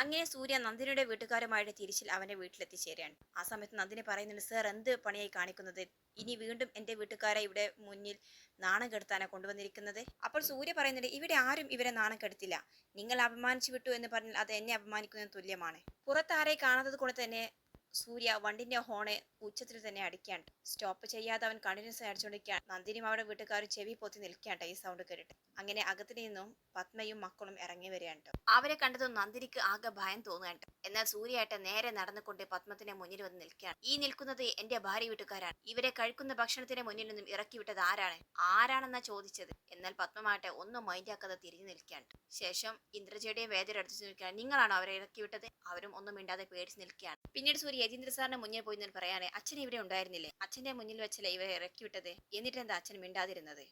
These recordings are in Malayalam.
അങ്ങനെ സൂര്യ നന്ദിനിയുടെ വീട്ടുകാരുമായിട്ട് തിരിച്ചിൽ അവന്റെ വീട്ടിലെത്തിച്ചേരുകയാണ് ആ സമയത്ത് നന്ദിനി പറയുന്നുണ്ട് സർ എന്ത് പണിയായി കാണിക്കുന്നത്? ഇനി വീണ്ടും എന്റെ വീട്ടുകാരെ ഇവിടെ മുന്നിൽ നാണം കെടുത്താനാണ് കൊണ്ടുവന്നിരിക്കുന്നത്? അപ്പോൾ സൂര്യ പറയുന്നുണ്ട് ഇവിടെ ആരും ഇവരെ നാണം കെടുത്തില്ല. നിങ്ങൾ അപമാനിച്ചു വിട്ടു എന്ന് പറഞ്ഞാൽ അത് എന്നെ അപമാനിക്കുന്നതിന് തുല്യമാണ്. പുറത്താരെ കാണാത്തത് കൊണ്ട് തന്നെ സൂര്യ വണ്ടിന്റെ ഹോണെ ഉച്ചത്തിൽ തന്നെ അടിക്കാണ്ട് സ്റ്റോപ്പ് ചെയ്യാതെ അവൻ കണ്ടിന്യൂസ് അടിച്ചുകൊണ്ടിരിക്കുകയാണ്. നന്ദിനിയും അവരുടെ വീട്ടുകാർ ചെവി പൊത്തി നിൽക്കുകയാണ് ഈ സൗണ്ട് കേട്ടിട്ട്. അങ്ങനെ അകത്തു നിന്നും പത്മയും മക്കളും ഇറങ്ങി വരികയാണ് ട്ടോ. അവരെ കണ്ടതും നന്ദിനിക്ക് ആകെ ഭയം തോന്നുകയാണ് എന്നാൽ സൂര്യയായിട്ട് നേരെ നടന്നുകൊണ്ട് പത്മത്തിന്റെ മുന്നിൽ വന്ന് നിൽക്കുകയാണ്. ഈ നിൽക്കുന്നത് എന്റെ ഭാര്യ വീട്ടുകാരാണ്. ഇവരെ കഴിക്കുന്ന ഭക്ഷണത്തിന്റെ മുന്നിൽ നിന്നും ഇറക്കി വിട്ടത് ആരാണ്? ആരാണെന്നാ ചോദിച്ചത്. എന്നാൽ പത്മമാട്ടെ ഒന്നും മൈൻഡാക്കാതെ തിരിഞ്ഞു നിൽക്കുകയാണ് ശേഷം ഇന്ദ്രജയുടെയും വേദന അടുത്ത് നിൽക്കുകയാണ് നിങ്ങളാണോ അവരെ ഇറക്കി വിട്ടത്? അവരും ഒന്നും മിണ്ടാതെ പേടിച്ച് നിൽക്കുകയാണ്. പിന്നീട് സൂര്യ യജീന്ദ്ര സാറിന്റെ മുന്നിൽ പോയി നിന്ന് പറയാനേ അച്ഛൻ ഇവിടെ ഉണ്ടായിരുന്നില്ലേ? അച്ഛന്റെ മുന്നിൽ വെച്ചല്ലേ ഇവരെ ഇറക്കി വിട്ടത്? എന്നിട്ട് എന്താ അച്ഛൻ മിണ്ടാതിരുന്നത്?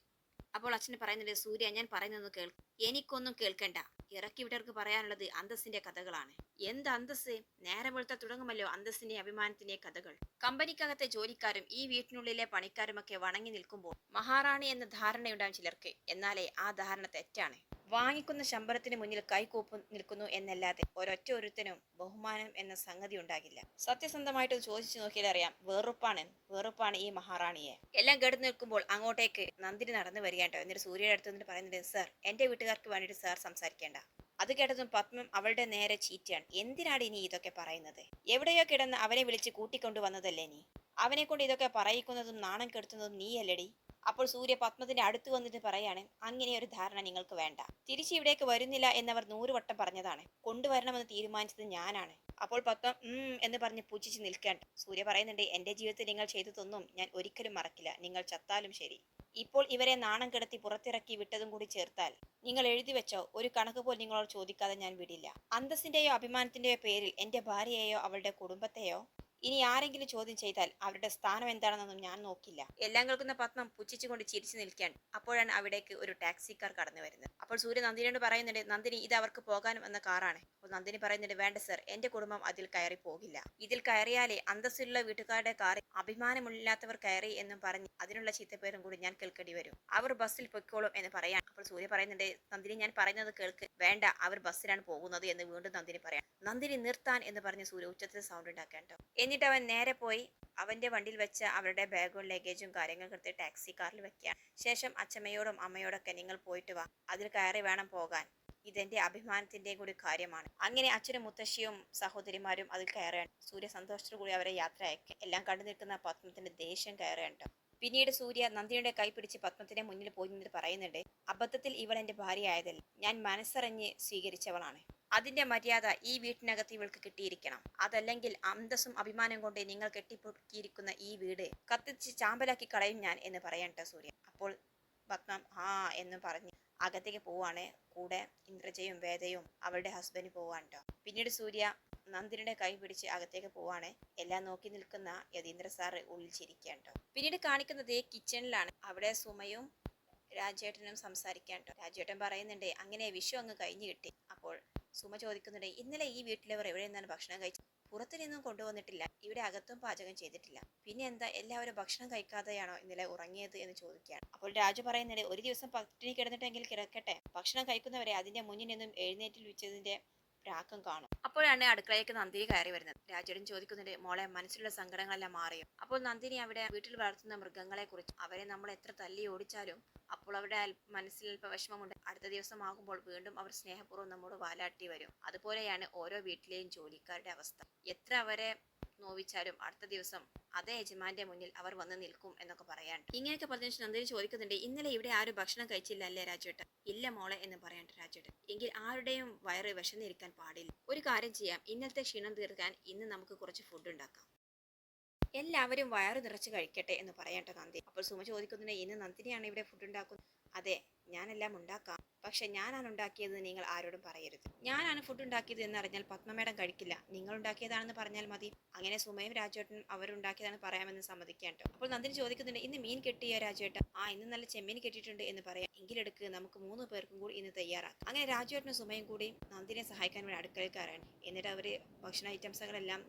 അപ്പോൾ അച്ഛൻ പറയുന്നുണ്ട് സൂര്യ ഞാൻ പറയുന്നത് കേൾ എനിക്കൊന്നും കേൾക്കണ്ട. ഇറക്കി വിട്ടവർക്ക് പറയാനുള്ളത് അന്തസ്സിന്റെ കഥകളാണ്. എന്ത് അന്തസ് നേരെ വെളുത്ത തുടങ്ങുമല്ലോ അന്തസ്സിന്റെ അഭിമാനത്തിന്റെ കഥകൾ. കമ്പനിക്കകത്തെ ജോലിക്കാരും ഈ വീട്ടിനുള്ളിലെ പണിക്കാരുമൊക്കെ വണങ്ങി നിൽക്കുമ്പോൾ മഹാറാണി എന്ന ധാരണയുണ്ടാവും ചിലർക്ക്. എന്നാലേ ആ ധാരണ തെറ്റാണ്. വാങ്ങിക്കുന്ന ശമ്പളത്തിന് മുന്നിൽ കൈകൂപ്പ് നിൽക്കുന്നു എന്നല്ലാതെ ഒരൊറ്റ ഒരുത്തനും ബഹുമാനം എന്ന സംഗതി ഉണ്ടാകില്ല. സത്യസന്ധമായിട്ട് ചോദിച്ചു നോക്കിയാൽ അറിയാം. വേറുപ്പാണ്. വെറുപ്പാണ് ഈ മഹാറാണിയെ. എല്ലാം കേട്ട് നിൽക്കുമ്പോൾ അങ്ങോട്ടേക്ക് നന്ദിനി നടന്നു വരികയാട്ടോ. എന്നിട്ട് സൂര്യയുടെ അടുത്ത് നിന്നിട്ട് പറയുന്നുണ്ട് സർ എന്റെ വീട്ടുകാർക്ക് വേണ്ടിയിട്ട് സാർ സംസാരിക്കേണ്ട. അത് കേട്ടതും പത്മം അവളുടെ നേരെ ചീറ്റാണ്. എന്തിനാണ് ഇനി ഇതൊക്കെ പറയുന്നത്? എവിടെയോ കിടന്ന് അവനെ വിളിച്ച് കൂട്ടിക്കൊണ്ടു വന്നതല്ലേ നീ? അവനെ കൊണ്ട് ഇതൊക്കെ പറയിക്കുന്നതും നാണം കെടുത്തുന്നതും നീയല്ലടി? അപ്പോൾ സൂര്യ പത്മത്തിന്റെ അടുത്ത് വന്നിട്ട് പറയാണ് അങ്ങനെ ഒരു ധാരണ നിങ്ങൾക്ക് വേണ്ട. തിരിച്ച് ഇവിടേക്ക് വരുന്നില്ല എന്നവർ നൂറ് വട്ടം പറഞ്ഞതാണ്. കൊണ്ടുവരണമെന്ന് തീരുമാനിച്ചത് ഞാനാണ്. അപ്പോൾ പത്മം ഉം എന്ന് പറഞ്ഞ് പുച്ഛിച്ച് നിൽക്കേണ്ട സൂര്യ പറയുന്നുണ്ട് എന്റെ ജീവിതത്തിൽ നിങ്ങൾ ചെയ്തതൊന്നും ഞാൻ ഒരിക്കലും മറക്കില്ല. നിങ്ങൾ ചത്താലും ശരി. ഇപ്പോൾ ഇവരെ നാണം കിടത്തി പുറത്തിറക്കി വിട്ടതും കൂടി ചേർത്താൽ നിങ്ങൾ എഴുതി വെച്ചോ? ഒരു കണക്ക് പോലും നിങ്ങളോട് ചോദിക്കാതെ ഞാൻ വിടില്ല. അന്തസ്സിന്റെയോ അഭിമാനത്തിന്റെയോ പേരിൽ എന്റെ ഭാര്യയെയോ അവളുടെ കുടുംബത്തെയോ ഇനി ആരെങ്കിലും ചോദ്യം ചെയ്താൽ അവരുടെ സ്ഥാനം എന്താണെന്നൊന്നും ഞാൻ നോക്കില്ല. എല്ലാം കേൾക്കുന്ന പത്മം പുച്ഛിച്ചുകൊണ്ട് ചിരിച്ചു നിൽക്കാൻ അപ്പോഴാണ് അവിടേക്ക് ഒരു ടാക്സിക്കാർ കടന്നു വരുന്നത്. അപ്പോൾ സൂര്യ നന്ദിനിയോട് പറയുന്നുണ്ട് നന്ദിനി ഇത് അവർക്ക് പോകാനും എന്ന കാറാണ്. അപ്പോൾ നന്ദിനി പറയുന്നുണ്ട് വേണ്ട സർ എന്റെ കുടുംബം അതിൽ കയറി പോകില്ല. ഇതിൽ കയറിയാലേ അന്തസ്സുള്ള വീട്ടുകാരുടെ കാറിൽ അഭിമാനമില്ലാത്തവർ കയറി എന്നും പറഞ്ഞ് അതിനുള്ള ചീത്തപ്പേരും കൂടി ഞാൻ കേൾക്കേണ്ടി വരും. അവർ ബസ്സിൽ പൊയ്ക്കോളും എന്ന് പറയാൻ അപ്പോൾ സൂര്യ പറയുന്നുണ്ട് നന്ദിനി ഞാൻ പറയുന്നത് കേൾക്ക്. വേണ്ട അവർ ബസ്സിലാണ് പോകുന്നത് എന്ന് വീണ്ടും നന്ദിനി പറയാം. നന്ദിനി നിർത്താൻ എന്ന് പറഞ്ഞ് സൂര്യ ഉച്ചത്തിൽ സൗണ്ട് ഉണ്ടാക്കാൻ ട്ടോ. എന്നിട്ട് അവൻ നേരെ പോയി അവന്റെ വണ്ടിയിൽ വെച്ച് അവരുടെ ബാഗും ലഗേജും കാര്യങ്ങളും എടുത്ത് ടാക്സി കാറിൽ വെക്കുക ശേഷം അച്ഛമ്മയോടും അമ്മയോടൊക്കെ നിങ്ങൾ പോയിട്ട് വാ. അതിൽ കയറി വേണം പോകാൻ. ഇതെന്റെ അഭിമാനത്തിന്റെ കൂടി കാര്യമാണ്. അങ്ങനെ അച്ഛനും മുത്തശ്ശിയും സഹോദരിമാരും അതിൽ കയറുകയാണ്. സൂര്യ സന്തോഷത്തോടു കൂടി അവരെ യാത്ര അയക്കുക എല്ലാം കണ്ടു നിൽക്കുന്ന പത്മത്തിന്റെ ദേഷ്യം കയറുകയുണ്ട് പിന്നീട് സൂര്യ നന്ദിയുടെ കൈ പിടിച്ച് പത്മത്തിന്റെ മുന്നിൽ പോയി നിന്നിട്ട് പറയുന്നുണ്ട് അബദ്ധത്തിൽ ഇവൾ ഭാര്യ ആയതല്ല ഞാൻ മനസ്സറിഞ്ഞ് സ്വീകരിച്ചവളാണ്. അതിന്റെ മര്യാദ ഈ വീട്ടിനകത്ത് ഇവൾക്ക് കിട്ടിയിരിക്കണം. അതല്ലെങ്കിൽ അന്തസ്സും അഭിമാനം കൊണ്ട് നിങ്ങൾ കെട്ടിപ്പൊക്കിയിരിക്കുന്ന ഈ വീട് കത്തിച്ച് ചാമ്പലാക്കി കളയും ഞാൻ എന്ന് പറയണ്ട സൂര്യ. അപ്പോൾ പത്മം ആ എന്ന് പറഞ്ഞ് അകത്തേക്ക് പോവാണ് കൂടെ ഇന്ദ്രജയും വേദയും അവളുടെ ഹസ്ബൻഡ് പോവാൻ കേട്ടോ പിന്നീട് സൂര്യ നന്ദിനിയുടെ കൈ പിടിച്ച് അകത്തേക്ക് പോവാണ് എല്ലാം നോക്കി നിൽക്കുന്ന യതീന്ദ്ര സാറ് ഉള്ളിൽ ചിരിക്കാൻ പിന്നീട് കാണിക്കുന്നത് കിച്ചണിലാണ് അവിടെ സുമയും രാജേട്ടനും സംസാരിക്കാൻ കേട്ടോ രാജേട്ടൻ പറയുന്നുണ്ട് അങ്ങനെ വിഷു അങ്ങ് കഴിഞ്ഞു കിട്ടി. അപ്പോൾ സുമ ചോദിക്കുന്നുണ്ട് ഇന്നലെ ഈ വീട്ടിലവർ എവിടെ നിന്നാണ് ഭക്ഷണം കഴിച്ചത്? പുറത്തു നിന്നും കൊണ്ടുവന്നിട്ടില്ല. ഇവിടെ അകത്തും പാചകം ചെയ്തിട്ടില്ല. പിന്നെ എന്താ എല്ലാവരും ഭക്ഷണം കഴിക്കാതെയാണോ ഇന്നലെ ഉറങ്ങിയത് എന്ന് ചോദിക്കുകയാണ്. അപ്പോൾ രാജു പറയുന്നുണ്ട് ഒരു ദിവസം പട്ടിണി കിടന്നിട്ടെങ്കിൽ കിടക്കട്ടെ. ഭക്ഷണം കഴിക്കുന്നവരെ അതിന്റെ മുന്നിൽ നിന്നും എഴുന്നേറ്റിൽ വെച്ചതിന്റെ പ്രാക്കം കാണും. അപ്പോഴാണ് അടുക്കളയിലേക്ക് നന്ദിനി കയറി വരുന്നത്. രാജേടൻ ചോദിക്കുന്നുണ്ട് മോളെ മനസ്സിലുള്ള സങ്കടങ്ങളെല്ലാം മാറിയോ? അപ്പോൾ നന്ദിനി അവിടെ വീട്ടിൽ വളർത്തുന്ന മൃഗങ്ങളെ കുറിച്ച് അവരെ നമ്മൾ എത്ര തല്ലി ഓടിച്ചാലും അപ്പോൾ അവരുടെ മനസ്സിൽ അല്പ വിഷമമുണ്ട് അടുത്ത ദിവസം ആകുമ്പോൾ വീണ്ടും അവർ സ്നേഹപൂർവം നമ്മോട് വാലാട്ടി വരും. അതുപോലെയാണ് ഓരോ വീട്ടിലെയും ജോലിക്കാരുടെ അവസ്ഥ. എത്ര അവരെ നോവിച്ചാലും അടുത്ത ദിവസം അതേ യജമാന്റെ മുന്നിൽ അവർ വന്ന് നിൽക്കും എന്നൊക്കെ പറയാൻ. ഇങ്ങനെയൊക്കെ പറഞ്ഞ ശേഷം നന്ദിനി ചോദിക്കുന്നുണ്ട് ഇന്നലെ ഇവിടെ ആരും ഭക്ഷണം കഴിച്ചില്ല അല്ലേ രാജേട്ട ഇല്ല മോളെ എന്ന് പറയാൻ രാജേട്ടൻ. എങ്കിൽ ആരുടെയും വയറ് വിശന്നിരിക്കാൻ പാടില്ല. ഒരു കാര്യം ചെയ്യാം. ഇന്നത്തെ ക്ഷീണം തീർക്കാൻ ഇന്ന് നമുക്ക് കുറച്ച് ഫുഡ് ഉണ്ടാക്കാം. എല്ലാവരും വയറ് നിറച്ച് കഴിക്കട്ടെ എന്ന് പറയട്ടെ നന്ദി. അപ്പോൾ സുമ ചോദിക്കുന്നുണ്ട് ഇന്ന് നന്ദിനിയാണ് ഇവിടെ ഫുഡ് ഉണ്ടാക്കുന്നത്? അതെ ഞാനെല്ലാം ഉണ്ടാക്കാം. പക്ഷെ ഞാനാണ് ഉണ്ടാക്കിയത് നിങ്ങൾ ആരോടും പറയരുത്. ഞാനാണ് ഫുഡ് ഉണ്ടാക്കിയത് എന്ന് അറിഞ്ഞാൽ പത്മമേടം കഴിക്കില്ല. നിങ്ങൾ ഉണ്ടാക്കിയതാണെന്ന് പറഞ്ഞാൽ മതി. അങ്ങനെ സുമയും രാജേട്ടനും അവരുണ്ടാക്കിയതാണ് പറയാമെന്ന് സമ്മതിക്കാൻ അപ്പോൾ നന്ദിനി ചോദിക്കുന്നുണ്ട് ഇന്ന് മീൻ കെട്ടിയ രാജേട്ടൻ ആ ഇന്ന് നല്ല ചെമ്മീൻ കെട്ടിയിട്ടുണ്ട് എന്ന് പറയാം. എങ്കിലെടുക്ക് നമുക്ക് മൂന്ന് പേർക്കും കൂടി ഇന്ന് തയ്യാറാക്കാം. അങ്ങനെ രാജേട്ടനും സുമയും കൂടി നന്ദിനെ സഹായിക്കാൻ വേണ്ടി അടുക്കളയിൽ എന്നിട്ട് അവർ ഭക്ഷണ ഐറ്റംസുകളെല്ലാം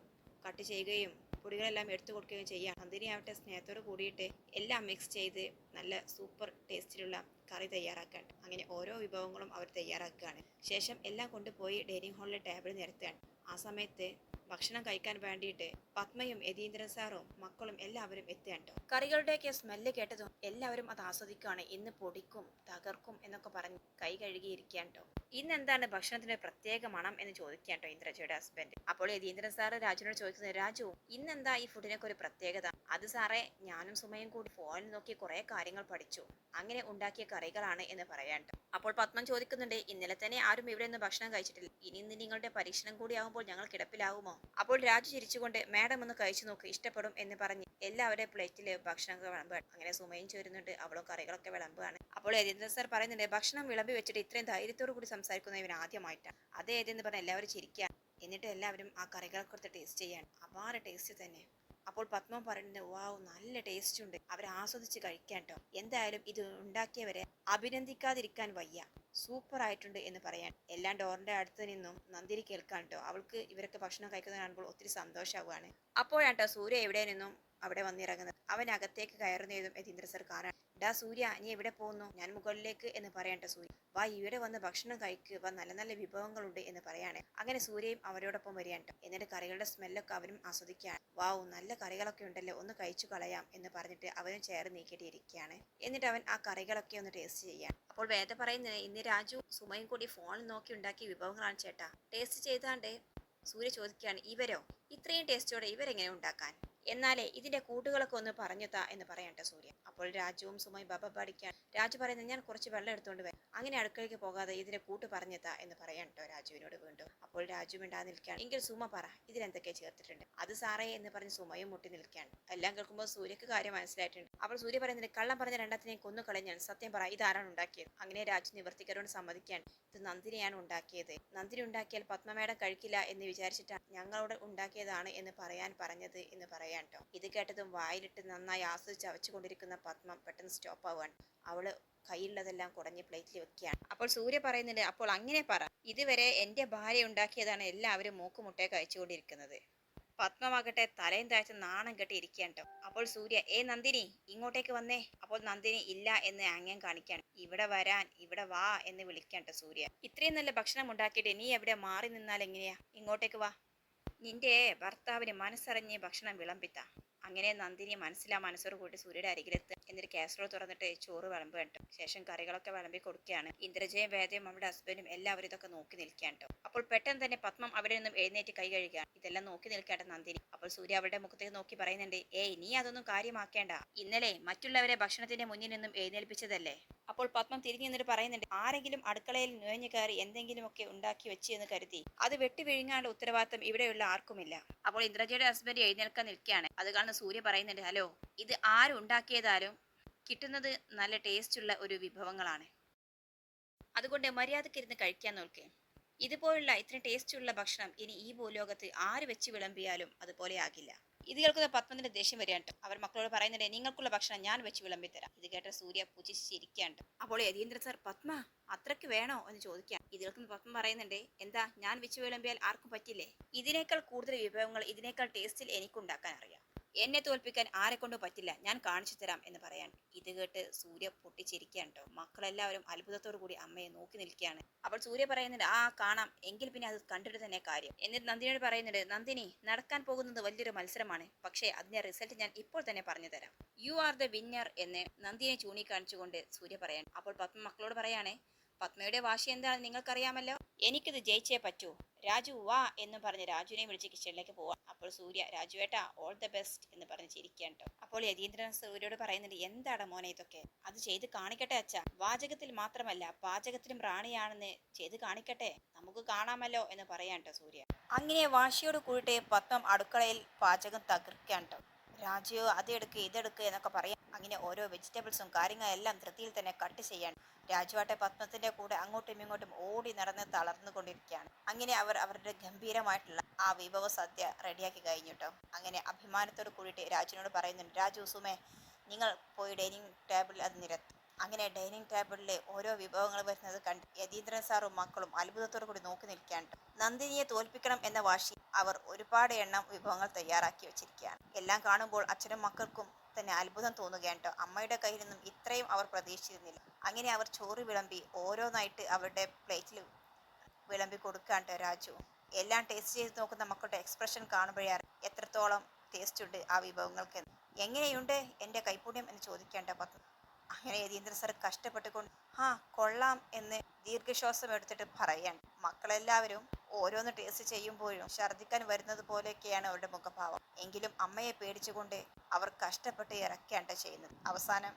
കട്ട് ചെയ്യുകയും പൊടികളെല്ലാം എടുത്തു കൊടുക്കുകയും ചെയ്യാം നന്ദിനി ആവട്ടെ സ്നേഹത്തോട് കൂടിയിട്ട് എല്ലാം മിക്സ് ചെയ്ത് നല്ല സൂപ്പർ ടേസ്റ്റിലുള്ള കറി തയ്യാറാക്കുകയാണ്. അങ്ങനെ ഓരോ വിഭവങ്ങളും അവർ തയ്യാറാക്കുകയാണ്. ശേഷം എല്ലാം കൊണ്ടുപോയി ഡൈനിങ് ഹാളിലെ ടേബിൾ നിരത്തുകയാണ്. ആ സമയത്ത് ഭക്ഷണം കഴിക്കാൻ വേണ്ടിയിട്ട് പത്മയും യതീന്ദ്രൻ സാറും മക്കളും എല്ലാവരും എത്തുകയാണ് കറികളുടെയൊക്കെ സ്മെല്ല് കേട്ടതും എല്ലാവരും അത് ആസ്വദിക്കുകയാണ് ഇന്ന് പൊടിക്കും തകർക്കും എന്നൊക്കെ പറഞ്ഞ് കൈ കഴുകിയിരിക്കുകയാണ് ഇന്ന് എന്താണ് ഭക്ഷണത്തിന്റെ പ്രത്യേക മണം എന്ന് ചോദിക്കാൻ കേട്ടോ ഇന്ദ്രജയുടെ ഹസ്ബൻഡ് അപ്പോൾ യതീന്ദ്രൻ സാറ് രാജുവിനോട് ചോദിക്കുന്നത് രാജു ഇന്നെന്താ ഈ ഫുഡിനൊക്കെ ഒരു പ്രത്യേകത? അത് സാറേ ഞാനും സുമയും കൂടി ഫോണിൽ നോക്കി കുറേ കാര്യങ്ങൾ പഠിച്ചു. അങ്ങനെ ഉണ്ടാക്കിയ കറികളാണ് എന്ന് പറയാണ്ട് അപ്പോൾ പത്മൻ ചോദിക്കുന്നുണ്ട് ഇന്നലെ തന്നെ ആരും ഇവിടെ നിന്ന് ഭക്ഷണം കഴിച്ചിട്ടില്ല. ഇനി ഇന്ന് നിങ്ങളുടെ പരീക്ഷണം കൂടി ആകുമ്പോൾ ഞങ്ങൾ കിടപ്പിലാവുമോ? അപ്പോൾ രാജു ചിരിച്ചുകൊണ്ട് മാഡം ഒന്ന് കഴിച്ചു നോക്ക് ഇഷ്ടപ്പെടും എന്ന് പറഞ്ഞ് എല്ലാവരുടെ പ്ലേറ്റിൽ ഭക്ഷണം വിളമ്പുകയാണ് അങ്ങനെ സുമയും ചേരുന്നുണ്ട് അവളും കറികളൊക്കെ വിളമ്പുകയാണ്. അപ്പോൾ ഏതെന്ന് സാർ പറയുന്നുണ്ട് ഭക്ഷണം വിളമ്പി വെച്ചിട്ട് ഇത്രയും ധൈര്യത്തോടു കൂടി സംസാരിക്കുന്ന ഇവൻ ആദ്യമായിട്ടാണ് അതേ ഏതെന്ന് പറഞ്ഞ് എല്ലാവരും ചിരിക്കുക എന്നിട്ട് എല്ലാവരും ആ കറികളെ കുറിച്ച് ടേസ്റ്റ് ചെയ്യാണ് അപാര ടേസ്റ്റ് തന്നെ. അപ്പോൾ പത്മ പറയുന്നത് വാവ് നല്ല ടേസ്റ്റ് ഉണ്ട്. അവർ ആസ്വദിച്ച് കഴിക്കാൻ എന്തായാലും ഇത് ഉണ്ടാക്കിയവരെ അഭിനന്ദിക്കാതിരിക്കാൻ വയ്യ. സൂപ്പർ ആയിട്ടുണ്ട് എന്ന് പറയാൻ. എല്ലാം ഡോറിന്റെ അടുത്ത് നിന്നും നന്ദിരി കേൾക്കാൻ അവൾക്ക് ഇവരൊക്കെ ഭക്ഷണം കഴിക്കുന്നത് കാണുമ്പോൾ ഒത്തിരി സന്തോഷമാവുകയാണ് അപ്പോഴാട്ടോ സൂര്യ എവിടെ നിന്നും അവിടെ വന്നിറങ്ങുന്നത്. അവൻ അകത്തേക്ക് കയറുന്നതും യതീന്ദ്ര സർ കാണാൻ ഡാ സൂര്യ നീ എവിടെ പോകുന്നു ഞാൻ മുകളിലേക്ക് എന്ന് പറയണ്ട സൂര്യ. വാ ഇവിടെ വന്ന് ഭക്ഷണം കഴിക്കുക വാ നല്ല നല്ല വിഭവങ്ങളുണ്ട് എന്ന് പറയാണ്. അങ്ങനെ സൂര്യയും അവരോടൊപ്പം വരികയാണ്. എന്നിട്ട് കറികളുടെ സ്മെല്ലൊക്കെ അവരും ആസ്വദിക്കുകയാണ്. വാവ് നല്ല കറികളൊക്കെ ഉണ്ടല്ലോ ഒന്ന് കഴിച്ചു കളയാം എന്ന് പറഞ്ഞിട്ട് അവനും ചേർ നീക്കിയിട്ടിരിക്കുകയാണ്. എന്നിട്ട് അവൻ ആ കറികളൊക്കെ ഒന്ന് ടേസ്റ്റ് ചെയ്യാൻ അപ്പോൾ വേദ പറയുന്നത് ഇന്ന് രാജു സുമയും കൂടി ഫോണിൽ നോക്കി ഉണ്ടാക്കിയ വിഭവങ്ങളാണ് ചേട്ടാ. ടേസ്റ്റ് ചെയ്താണ്ട് സൂര്യ ചോദിക്കുകയാണ് ഇവരോ? ഇത്രയും ടേസ്റ്റോടെ ഇവരെങ്ങനെ ഉണ്ടാക്കാൻ? എന്നാലേ ഇതിന്റെ കൂട്ടുകളൊക്കെ ഒന്ന് പറഞ്ഞു താ എന്ന് പറയട്ടെ സൂര്യ. അപ്പോൾ രാജുവും സുമയും ബാബ പഠിക്കാൻ രാജു പറയുന്നത് ഞാൻ കുറച്ച് വെള്ളം എടുത്തുകൊണ്ട് വരാം. അങ്ങനെ അടുക്കളയ്ക്ക് പോകാതെ ഇതിന്റെ കൂട്ട് പറഞ്ഞെത്താ എന്ന് പറയട്ടോ രാജുവിനോട് വീണ്ടും. അപ്പോൾ രാജു മിണ്ടാ നിൽക്കുകയാണ്. എങ്കിൽ സുമ പറ ഇതിലെന്തൊക്കെ ചേർത്തിട്ടുണ്ട്? അത് സാറേ എന്ന് പറഞ്ഞ് സുമയും മുട്ടി നിൽക്കുകയാണ്. എല്ലാം കേൾക്കുമ്പോൾ സൂര്യക്ക് കാര്യം മനസ്സിലായിട്ടുണ്ട്. അപ്പോൾ സൂര്യ പറയുന്നതിന് കള്ളം പറഞ്ഞ രണ്ടത്തിനെയും കൊന്നു കളഞ്ഞാൽ സത്യം പറ ഇതാരാണ് ഉണ്ടാക്കിയത്? അങ്ങനെ രാജു നിവർത്തിക്കരോട് സമ്മതിക്കാൻ ഇത് നന്ദിനെയാണ് ഉണ്ടാക്കിയത്. നന്ദിനി ഉണ്ടാക്കിയാൽ പത്മമേട കഴിക്കില്ല എന്ന് വിചാരിച്ചിട്ടാണ് ഞങ്ങളോട് ഉണ്ടാക്കിയതാണ് എന്ന് പറയാൻ പറഞ്ഞത് എന്ന് പറയാൻ കേട്ടോ ഇത് കേട്ടതും വായിലിട്ട് നന്നായി ആസ്വദിച്ച് അവച്ചുകൊണ്ടിരിക്കുന്ന പത്മം പെട്ടെന്ന് സ്റ്റോപ്പ് ആവുകയാണ് അവൾ കയ്യിലുള്ളതെല്ലാം കുറഞ്ഞ് പ്ലേറ്റിൽ വെക്കുകയാണ്. അപ്പോൾ സൂര്യ പറയുന്നുണ്ട് അപ്പോൾ അങ്ങനെ പറ. ഇതുവരെ എന്റെ ഭാര്യ ഉണ്ടാക്കിയതാണ് എല്ലാവരും മൂക്കുമുട്ടയെ കഴിച്ചുകൊണ്ടിരിക്കുന്നത്. പത്മമാകട്ടെ തലയും താഴ്ച നാണം കെട്ടി ഇരിക്കുകയാണ് അപ്പോൾ സൂര്യ ഏ നന്ദിനി ഇങ്ങോട്ടേക്ക് വന്നേ. അപ്പോൾ നന്ദിനി ഇല്ല എന്ന് ആംഗ്യം കാണിക്കാൻ ഇവിടെ വരാൻ ഇവിടെ വാ എന്ന് വിളിക്കണ്ട സൂര്യ. ഇത്രയും നല്ല ഭക്ഷണം ഉണ്ടാക്കിയിട്ട് നീ എവിടെ മാറി നിന്നാൽ എങ്ങനെയാ? ഇങ്ങോട്ടേക്ക് വാ. നിന്റെ ഭർത്താവിന് മനസ്സറിഞ്ഞ് ഭക്ഷണം വിളമ്പിത്ത. അങ്ങനെ നന്ദിനി മനസ്സിലാ മനസ്സോട് കൂട്ടി സൂര്യയുടെ അരികിലെത്ത് എന്നിട്ട് കാസറോൾ തുറന്നിട്ട് ചോറ് വിളമ്പ് കണ്ടു ശേഷം കറികളൊക്കെ വിളമ്പി കൊടുക്കുകയാണ്. ഇന്ദ്രജയും വേദയും നമ്മുടെ ഹസ്ബൻഡും എല്ലാവരും ഇതൊക്കെ നോക്കി നിൽക്കുകയാണ് അപ്പോൾ പെട്ടെന്ന് തന്നെ പത്മം അവിടെ നിന്നും എഴുന്നേറ്റ് കൈ കഴുകുകയാണ്. ഇതെല്ലാം നോക്കി നിൽക്കട്ടെ നന്ദിനി. അപ്പോൾ സൂര്യ അവരുടെ മുഖത്തേക്ക് നോക്കി പറയുന്നുണ്ട് ഏയ് നീ അതൊന്നും കാര്യമാക്കേണ്ട. ഇന്നലെ മറ്റുള്ളവരെ ഭക്ഷണത്തിന്റെ മുന്നിൽ നിന്നും എഴുന്നേൽപ്പിച്ചതല്ലേ? അപ്പോൾ പത്മം തിരിഞ്ഞു നിന്നിട്ട് പറയുന്നുണ്ട് ആരെങ്കിലും അടുക്കളയിൽ നുഴഞ്ഞു കയറി എന്തെങ്കിലുമൊക്കെ ഉണ്ടാക്കി വെച്ചു എന്ന് കരുതി. അത് വെട്ടി വിഴുങ്ങാനുള്ള ഉത്തരവാദിത്തം ഇവിടെയുള്ള ആർക്കുമില്ല. അപ്പോൾ ഇന്ദ്രജയുടെ ഹസ്ബൻഡ് എഴുന്നേൽക്കാൻ നിൽക്കുകയാണ്. അത് കാണുന്ന സൂര്യ പറയുന്നുണ്ട് ഹലോ ഇത് ആരുണ്ടാക്കിയതാലും കിട്ടുന്നത് നല്ല ടേസ്റ്റുള്ള ഒരു വിഭവങ്ങളാണ്. അതുകൊണ്ട് മര്യാദക്കിരുന്ന് കഴിക്കാൻ നോക്കേ. ഇതുപോലുള്ള ഇത്രയും ടേസ്റ്റുള്ള ഭക്ഷണം ഇനി ഈ ഭൂലോകത്ത് ആര് വെച്ച് വിളമ്പിയാലും അതുപോലെ ആകില്ല. ഇത് കേൾക്കുന്ന പത്മത്തിന്റെ ദേഷ്യം വരികയാണ് അവർ മക്കളോട് പറയുന്നുണ്ട് നിങ്ങൾക്കുള്ള ഭക്ഷണം ഞാൻ വെച്ച് വിളമ്പി തരാം ഇത് കേട്ട സൂര്യ പുച്ഛിച്ചിരിക്കുകയാണ് അപ്പോൾ യതീന്ദ്ര സർ പത്മ അത്രയ്ക്ക് വേണോ? എന്ന് ചോദിക്കാം ഇത് കേൾക്കുന്ന പത്മ പറയുന്നുണ്ട് എന്താ ഞാൻ വെച്ച് വിളമ്പിയാൽ ആർക്കും പറ്റില്ലേ? ഇതിനേക്കാൾ കൂടുതൽ വിഭവങ്ങൾ ഇതിനേക്കാൾ ടേസ്റ്റിൽ എനിക്കുണ്ടാക്കാൻ അറിയാം. എന്നെ തോൽപ്പിക്കാൻ ആരെ കൊണ്ടും പറ്റില്ല. ഞാൻ കാണിച്ചു തരാം എന്ന് പറയാൻ. ഇത് കേട്ട് സൂര്യ പൊട്ടിച്ചിരിക്കുകയാണ് കേട്ടോ മക്കളെല്ലാവരും അത്ഭുതത്തോടു കൂടി അമ്മയെ നോക്കി നിൽക്കുകയാണ്. അവൾ സൂര്യ പറയുന്നുണ്ട് ആ കാണാം. എങ്കിൽ പിന്നെ അത് കണ്ടിട്ട് തന്നെ കാര്യം. എന്നിട്ട് നന്ദിനിയോട് പറയുന്നുണ്ട് നന്ദിനി നടക്കാൻ പോകുന്നത് വലിയൊരു മത്സരമാണ്. പക്ഷേ അതിന്റെ റിസൾട്ട് ഞാൻ ഇപ്പോൾ തന്നെ പറഞ്ഞു തരാം. യു ആർ ദ വിന്നർ എന്ന് നന്ദിനെ ചൂണ്ടിക്കാണിച്ചുകൊണ്ട് സൂര്യ പറയാൻ അപ്പോൾ പത്മ മക്കളോട് പറയാണ് പത്മയുടെ വാശി എന്താണെന്ന് നിങ്ങൾക്കറിയാമല്ലോ? എനിക്കിത് ജയിച്ചേ പറ്റൂ. രാജു വാ എന്ന് പറഞ്ഞ് രാജുവിനെ വിളിച്ച് കിച്ചണിലേക്ക് പോവാം. അപ്പോൾ സൂര്യ രാജുവേട്ടാ ഓൾ ദ ബെസ്റ്റ് എന്ന് പറഞ്ഞ് ചിരിക്കാൻ അപ്പോൾ യതീന്ദ്രൻ സൂര്യയോട് പറയുന്നുണ്ട് എന്താണ് മോനെ ഇതൊക്കെ? അത് ചെയ്ത് കാണിക്കട്ടെ അച്ഛ. വാചകത്തിൽ മാത്രമല്ല പാചകത്തിലും റാണിയാണെന്ന് ചെയ്ത് കാണിക്കട്ടെ. നമുക്ക് കാണാമല്ലോ എന്ന് പറയാൻ സൂര്യ. അങ്ങനെ വാശിയോട് കൂടിയിട്ട് പത്മം അടുക്കളയിൽ പാചകം തകർക്കാൻ രാജു അതെടുക്ക് ഇതെടുക്ക് എന്നൊക്കെ പറയാം അങ്ങനെ ഓരോ വെജിറ്റബിൾസും കാര്യങ്ങളെല്ലാം ധൃതിയിൽ തന്നെ കട്ട് ചെയ്യാൻ രാജുവാട്ടെ പത്മത്തിന്റെ കൂടെ അങ്ങോട്ടും ഇങ്ങോട്ടും ഓടി നടന്ന് തളർന്നു കൊണ്ടിരിക്കുകയാണ് അങ്ങനെ അവർ അവരുടെ ഗംഭീരമായിട്ടുള്ള ആ വിഭവ സദ്യ റെഡിയാക്കി കഴിഞ്ഞു കേട്ടോ അങ്ങനെ അഭിമാനത്തോട് കൂടിയിട്ട് രാജുവിനോട് പറയുന്നുണ്ട് രാജു സുമേ നിങ്ങൾ പോയി ഡൈനിങ് ടേബിളിൽ അത് നിരത്ത്. അങ്ങനെ ഡൈനിങ് ടേബിളിലെ ഓരോ വിഭവങ്ങൾ വരുന്നത് കണ്ട് യതീന്ദ്രൻ സാറും മക്കളും അത്ഭുതത്തോടു കൂടി നോക്കി നിൽക്കാണ്ട്. നന്ദിനിയെ തോൽപ്പിക്കണം എന്ന വാശി അവർ ഒരുപാട് എണ്ണം വിഭവങ്ങൾ തയ്യാറാക്കി വെച്ചിരിക്കുകയാണ്. എല്ലാം കാണുമ്പോൾ അച്ഛനും മക്കൾക്കും തന്നെ അത്ഭുതം തോന്നുകയാണ് കേട്ടോ അമ്മയുടെ കയ്യിൽ നിന്നും ഇത്രയും അവർ പ്രതീക്ഷിച്ചിരുന്നില്ല. അങ്ങനെ അവർ ചോറ് വിളമ്പി ഓരോന്നായിട്ട് അവരുടെ പ്ലേറ്റിൽ വിളമ്പി കൊടുക്കാൻ കേട്ടോ രാജു. എല്ലാം ടേസ്റ്റ് ചെയ്ത് നോക്കുന്ന മക്കളുടെ എക്സ്പ്രഷൻ കാണുമ്പോഴേ എത്രത്തോളം ടേസ്റ്റ് ഉണ്ട് ആ വിഭവങ്ങൾക്ക്. എങ്ങനെയുണ്ട് എന്റെ കൈപ്പുണ്യം എന്ന് ചോദിക്കേണ്ട പത്മ. അങ്ങനെ യതീന്ദ്ര സർ കഷ്ടപ്പെട്ടുകൊണ്ട് ആ കൊള്ളാം എന്ന് ദീർഘശ്വാസം എടുത്തിട്ട് പറയാൻ മക്കളെല്ലാവരും ഓരോന്ന് ടേസ്റ്റ് ചെയ്യുമ്പോഴും ഛർദ്ദിക്കാൻ വരുന്നത് പോലെയൊക്കെയാണ് അവരുടെ മുഖഭാവം. എങ്കിലും അമ്മയെ പേടിച്ചുകൊണ്ട് അവർ കഷ്ടപ്പെട്ട് ഇറക്കുകയാണ് ചെയ്യുന്നത്. അവസാനം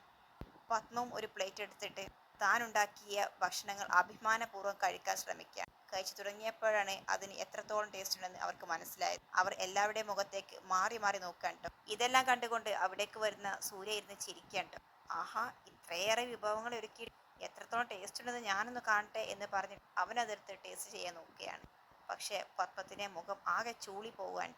പത്മവും ഒരു പ്ലേറ്റ് എടുത്തിട്ട് താൻ ഉണ്ടാക്കിയ ഭക്ഷണങ്ങൾ അഭിമാനപൂർവം കഴിക്കാൻ ശ്രമിക്കുക. കഴിച്ചു തുടങ്ങിയപ്പോഴാണ് അതിന് എത്രത്തോളം ടേസ്റ്റ് ഉണ്ടെന്ന് അവർക്ക് മനസ്സിലായത്. അവർ എല്ലാവരുടെയും മുഖത്തേക്ക് മാറി മാറി നോക്കാൻ ഇതെല്ലാം കണ്ടുകൊണ്ട് അവിടേക്ക് വരുന്ന സൂര്യ ഇരുന്ന് ചിരിക്കണ്ടോ ആഹാ ഇത്രയേറെ വിഭവങ്ങൾ ഒരുക്കി എത്രത്തോളം ടേസ്റ്റ് ഉണ്ടെന്ന് ഞാനൊന്ന് കാണട്ടെ എന്ന് പറഞ്ഞ് അവനതെടുത്ത് ടേസ്റ്റ് ചെയ്യാൻ നോക്കുകയാണ്. പക്ഷേ പത്മത്തിന്റെ മുഖം ആകെ ചൂളി പോകാൻ